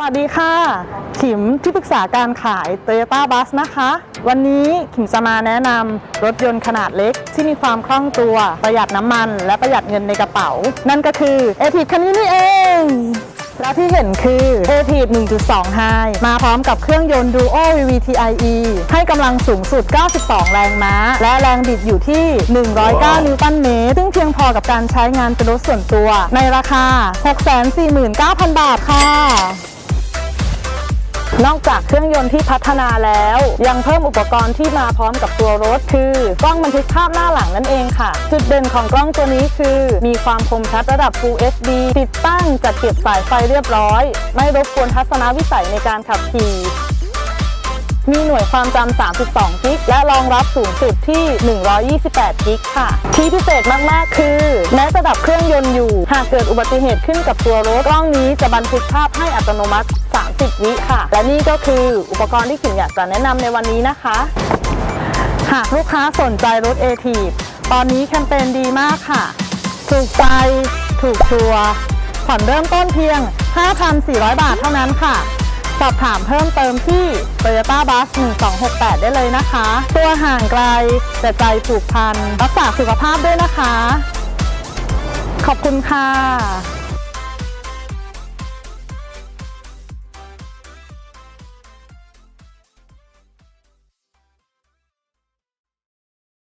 วัสดีค่ะ ขิมที่ปรึกษาการขาย Toyota Bus นะคะ วันนี้ขิมจะมาแนะนำรถยนต์ขนาดเล็ก ที่มีความคล่องตัว ประหยัดน้ำมัน และประหยัดเงินในกระเป๋า นั่นก็คือ a t i คันนี้นี่เอง และที่เห็นคือ a t i 1.2 High มาพร้อมกับเครื่องยนต์ Duo VVTIe ให้กำลังสูงสุด 92 แรงม้า และแรงบิดอยู่ที่ 109 นิวตันเมตร ซึ่งเพียงพอกับการใช้งานเป็นรถส่วนตัว ในราคา 649,000 บาทค่ะ นอกจากเครื่องยนต์ที่พัฒนาแล้ว ยังเพิ่มอุปกรณ์ที่มาพร้อมกับตัวรถ คือกล้องบันทึกภาพหน้าหลังนั่นเองค่ะ จุดเด่นของกล้องตัวนี้คือ มีความคมชัดระดับ Full HD ติดตั้งจัดเก็บสายไฟเรียบร้อย ไม่รบกวนทัศนวิสัยในการขับขี่มีหน่วยความจำ 32 กิก และรองรับสูงสุดที่ 128 กิก ค่ะ ที่พิเศษมาก ๆ คือ แม้จะดับเครื่องยนต์อยู่ หากเกิดอุบัติเหตุขึ้นกับตัวรถกล้องนี้จะบันทึกภาพให้อัตโนมัติ 30 วิค่ะ และนี่ก็คืออุปกรณ์ที่ขิมอยากจะแนะนำในวันนี้นะคะ หากลูกค้าสนใจรถ a t ตอนนี้แคมเปญดีมากค่ะ ถูกใจ ถูกชัวร์ผ่อนเริ่มต้นเพียง 5,400 บาทเท่านั้นค่ะ สอบถามเพิ่มเติมที่ Toyota Bus 1268 ได้เลยนะคะ ตัวห่างไกล แต่ใจผูกพัน รักษาสุขภาพด้วยนะคะ ขอบคุณค่ะ